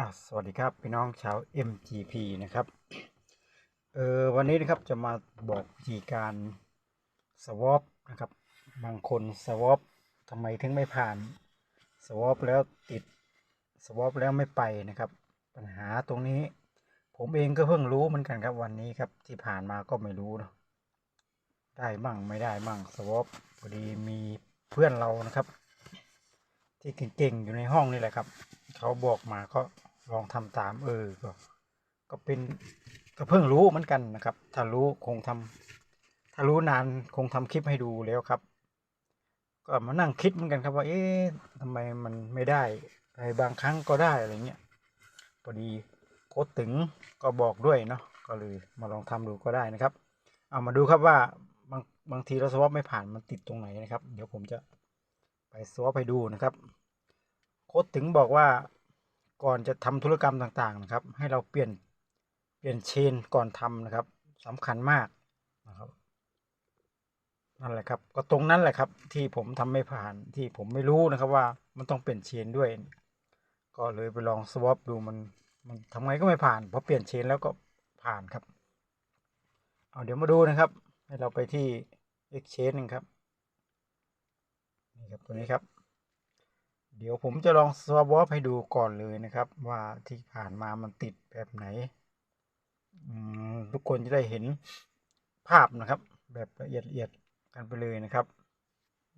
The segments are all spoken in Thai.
อะสวัสดีครับพี่น้องชาว MGP นะครับเออวันนี้นะครับจะมาบอกวิธีการสวอปนะครับ บางคนสวอปทำไมถึงไม่ผ่านสวอปแล้วติดสวอปแล้วไม่ไปนะครับ ปัญหาตรงนี้ ผมเองก็เพิ่งรู้เหมือนกันครับวันนี้ครับที่ผ่านมาก็ไม่รู้เนาะได้มั่งไม่ได้มั่งสวอปพอดีมีเพื่อนเรานะครับ ที่เก่งๆอยู่ในห้องนี่แหละครับ เขาบอกมาก็ ลองทำตามเออก็ก็เป็นก็เพิ่งรู้เหมือนกันนะครับ ถ้ารู้คงทำถ้ารู้นานคงทำคลิปให้ดูแล้วครับ ก็มานั่งคิดเหมือนกันครับว่า เอ๊ะทำไมมันไม่ได้อะไรบางครั้งก็ได้อะไรเงี้ยพอดีโค้ดตึงก็บอกด้วยเนาะก็เลยมาลองทำดูก็ได้นะครับ เอามาดูครับว่าบางบางทีเราสวอปไม่ผ่านมันติดตรงไหนนะครับ เดี๋ยวผมจะไปสวอปให้ดูนะครับ โค้ดถึงบอกว่า ก่อนจะทำธุรกรรมต่างๆนะครับ ให้เราเปลี่ยนเปลี่ยนเชนก่อนทำนะครับสำคัญมากนะครับนั่นแหละครับ ก็ตรงนั้นแหละครับ ที่ผมทำไม่ผ่านที่ผมไม่รู้นะครับว่ามันต้องเปลี่ยนเชนด้วย ก็เลยไปลองสวอปดูมันมันทำไงก็ไม่ผ่านพอเปลี่ยนเชนแล้วก็ผ่านครับ เอาเดี๋ยวมาดูนะครับ ให้เราไปที่ Exchange หนึงครับนี่ครับตัวนี้ครับ เดี๋ยวผมจะลองสวอปให้ดูก่อนเลยนะครับ ว่าที่ผ่านมามันติดแบบไหนทุกคนจะได้เห็นภาพนะครับ แบบละเอียดละเอียดกันไปเลยนะครับ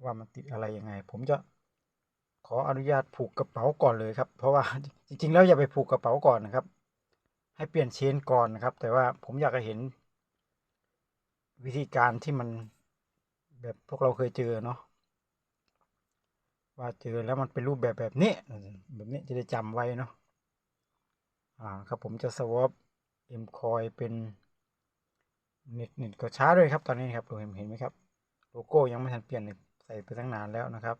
ว่ามันติดอะไรยังไง ผมจะขออนุญาตผูกกระเป๋าก่อนเลยครับ เพราะว่าจริงๆแล้วอย่าไปผูกกระเป๋าก่อนนะครับ ให้เปลี่ยนเชนก่อนนะครับ แต่ว่าผมอยากจะเห็นวิธีการที่มันแบบพวกเราเคยเจอเนาะ ว่าเจอแล้วมันเป็นรูปแบบแบบนี้ แบบนี้จะได้จำไว้เนาะอ่าครับผมจะสวอปเอ็มคอยเป็นเน็ตเน็ตก็ช้าด้วยครับตอนนี้ครับเห็นเห็นไหมครับ โลโก้ยังไม่ทันเปลี่ยนเลยใส่ไปตั้งนานแล้วนะครับ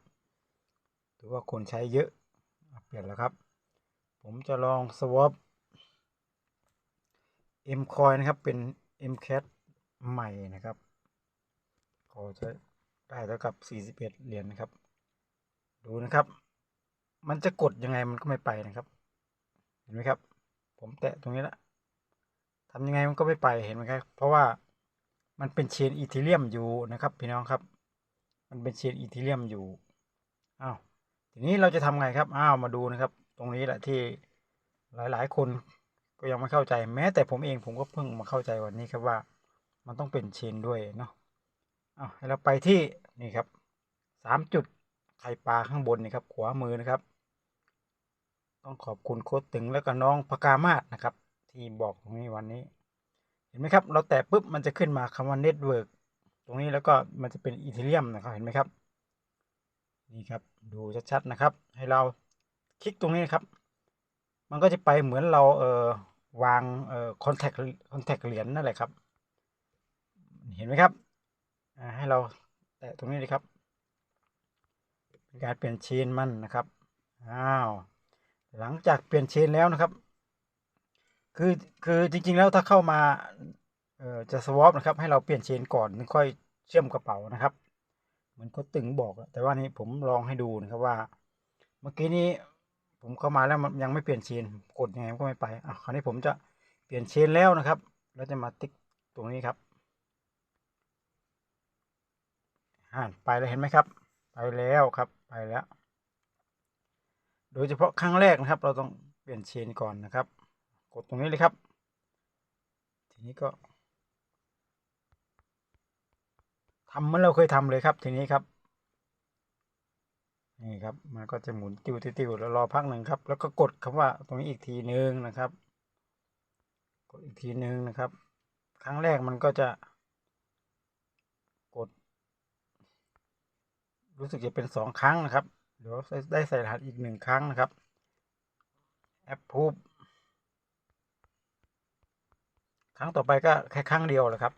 ถือว่าคนใช้เยอะอะเปลี่ยนแล้วครับ ผมจะลองสวอปเอ็มคอยนะครับเป็น M cat ใหม่นะครับก็จะได้เท่ากับ 41 เหรียญนะครับ ดูนะครับ มันจะกดยังไงมันก็ไม่ไปนะครับ เห็นไหมครับ ผมแตะตรงนี้ละทำยังไงมันก็ไม่ไปเห็นไหมครับ เพราะว่ามันเป็นเชนอีทีเรียมอยู่นะครับ พี่น้องครับ มันเป็นเชนอีทีเรียมอยู่อ้าวทีนี้เราจะทำไงครับอ้าวมาดูนะครับ ตรงนี้แหละที่หลายๆ คนก็ยังไม่เข้าใจแม้แต่ผมเองผมก็เพิ่งมาเข้าใจวันนี้ครับว่า มันต้องเป็นเชนด้วยเนาะอ้าวให้เราไปที่นี่ครับสามจุด ไข่ปลาข้างบนนี่ครับขวามือนะครับ ต้องขอบคุณโค้ดตึงแล้วก็น้องพกามาศนะครับ ที่บอกตรงนี้วันนี้ เห็นไหมครับ เราแตะปุ๊บมันจะขึ้นมาคำว่าเน็ตเวิร์กตรงนี้แล้วก็มันจะเป็นอีเทเรียมนะครับเห็นไหมครับ นี่ครับดูชัดๆนะครับ ให้เราคลิกตรงนี้ครับ มันก็จะไปเหมือนเราเอ่อวางเอ่อคอนแทคคอนแทคเหรียญนั่นแหละครับ เห็นไหมครับให้เราแตะตรงนี้เลยครับ เป็นการเปลี่ยนเชนมันนะครับอ้าวหลังจากเปลี่ยนเชนแล้วนะครับ คือคือจริงๆแล้วถ้าเข้ามาเอ่อจะสวอปนะครับ ให้เราเปลี่ยนเชนก่อนค่อยเชื่อมกระเป๋านะครับเหมือนโค้ดตึงบอกอะแต่ว่านี้ผมลองให้ดูนะครับว่า เมื่อกี้นี้ผมเข้ามาแล้วมันยังไม่เปลี่ยนเชนกดยังไงก็ไม่ไปอะคราวนี้ผมจะเปลี่ยนเชนแล้วนะครับแล้วจะมาติ๊กตรงนี้ครับอ่านไปแล้วเห็นไหมครับ ไปแล้วครับ ไปแล้ว โดยเฉพาะครั้งแรกนะครับ เราต้องเปลี่ยนเชนก่อนนะครับ กดตรงนี้เลยครับ ทีนี้ก็ทำเหมือนเราเคยทำเลยครับ ทีนี้ครับนี่ครับมันก็จะหมุนติวติวแล้วรอพักหนึ่งครับ แล้วก็กดคำว่าตรงนี้อีกทีหนึ่งนะครับ กดอีกทีหนึ่งนะครับ ครั้งแรกมันก็จะ กด รู้สึกจะเป็นสองครั้งนะครับ เดี๋ยวได้ใส่รหัสอีกหนึ่งครั้งนะครับแอปพูบครั้งต่อไปก็แค่ครั้งเดียวแหละครับ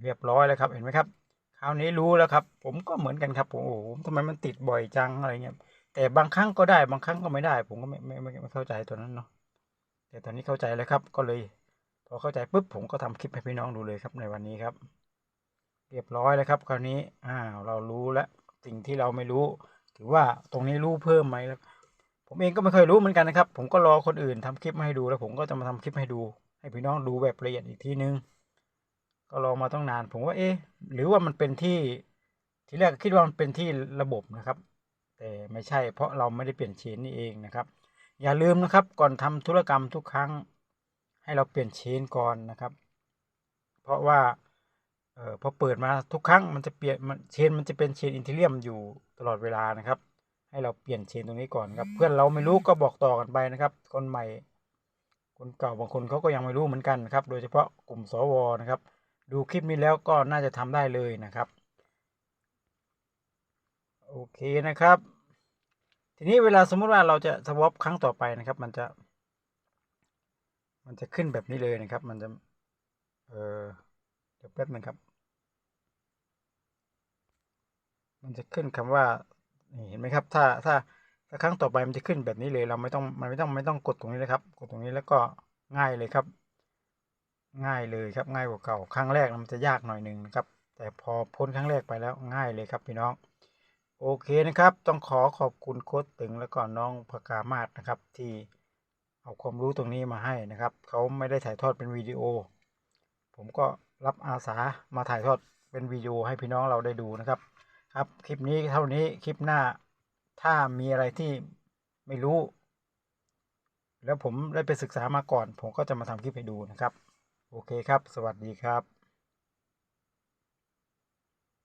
เรียบร้อยแล้วครับเห็นไหมครับ คราวนี้รู้แล้วครับ ผมก็เหมือนกันครับผมโอ้โหทำไมมันติดบ่อยจังอะไรเงี้ยแต่บางครั้งก็ได้บางครั้งก็ไม่ได้ ผมก็ไม่ไม่ไม่เข้าใจตัวนั้นเนาะแต่ตอนนี้เข้าใจแล้วครับ ก็เลย พอเข้าใจปุ๊บผมก็ทำคลิปให้พี่น้องดูเลยครับในวันนี้ครับ เรียบร้อยแล้วครับคราวนี้อ้าวเรารู้แล้วสิ่งที่เราไม่รู้ ถือว่าตรงนี้รู้เพิ่มไหมล้วผมเองก็ไม่เคยรู้เหมือนกันนะครับ ผมก็รอคนอื่นทำคลิปมาให้ดูแล้วผมก็จะมาทำคลิปให้ดู ให้พี่น้องดูแบบละเอียดอีกทีนึง ก็รอมาต้องนาน ผมว่าเอ๊ะหรือว่ามันเป็นที่ทีแรกคิดว่ามันเป็นที่ระบบนะครับ แต่ไม่ใช่ เพราะเราไม่ได้เปลี่ยนเชนนี่เองนะครับ อย่าลืมนะครับ ก่อนทำธุรกรรมทุกครั้ง ให้เราเปลี่ยนเชนก่อนนะครับ เพราะว่า เอ่อพอเปิดมาทุกครั้งมันจะเปลี่ยนมันเชนมันจะเป็นเชนอินเทเรียมอยู่ตลอดเวลานะครับ ให้เราเปลี่ยนเชนตรงนี้ก่อนครับ เพื่อนเราไม่รู้ก็บอกต่อกันไปนะครับ คนใหม่ คนเก่าบางคนเขาก็ยังไม่รู้เหมือนกันนะครับ โดยเฉพาะกลุ่มสวนะครับ ดูคลิปนี้แล้วก็น่าจะทำได้เลยนะครับ โอเคนะครับ ทีนี้เวลาสมมุติว่าเราจะสวอปครั้งต่อไปนะครับ มันจะ มันจะขึ้นแบบนี้เลยนะครับ มันจะ เออ เดี๋ยวแป๊บหนึงครับ มันจะขึ้นคำว่านี่เห็นไหมครับ ถ้าถ้าถ้าครั้งต่อไปมันจะขึ้นแบบนี้เลยเราไม่ต้องมันไม่ต้องไม่ต้องกดตรงนี้เลยครับ กดตรงนี้แล้วก็ง่ายเลยครับ ง่ายเลยครับ ง่ายกว่าเก่าครั้งแรกมันจะยากหน่อยหนึ่งนะครับ แต่พอพ้นครั้งแรกไปแล้วง่ายเลยครับพี่น้องโอเคนะครับ ต้องขอขอบคุณโค้ดตึงแล้วก็น้องพกามาศนะครับ ที่เอาความรู้ตรงนี้มาให้นะครับ เขาไม่ได้ถ่ายทอดเป็นวิดีโอ ผมก็ รับอาสามาถ่ายทอดเป็นวิดีโอให้พี่น้องเราได้ดูนะครับ ครับคลิปนี้เท่านี้คลิปหน้าถ้ามีอะไรที่ไม่รู้ แล้วผมได้ไปศึกษามาก่อน ผมก็จะมาทำคลิปให้ดูนะครับ โอเคครับ สวัสดีครับ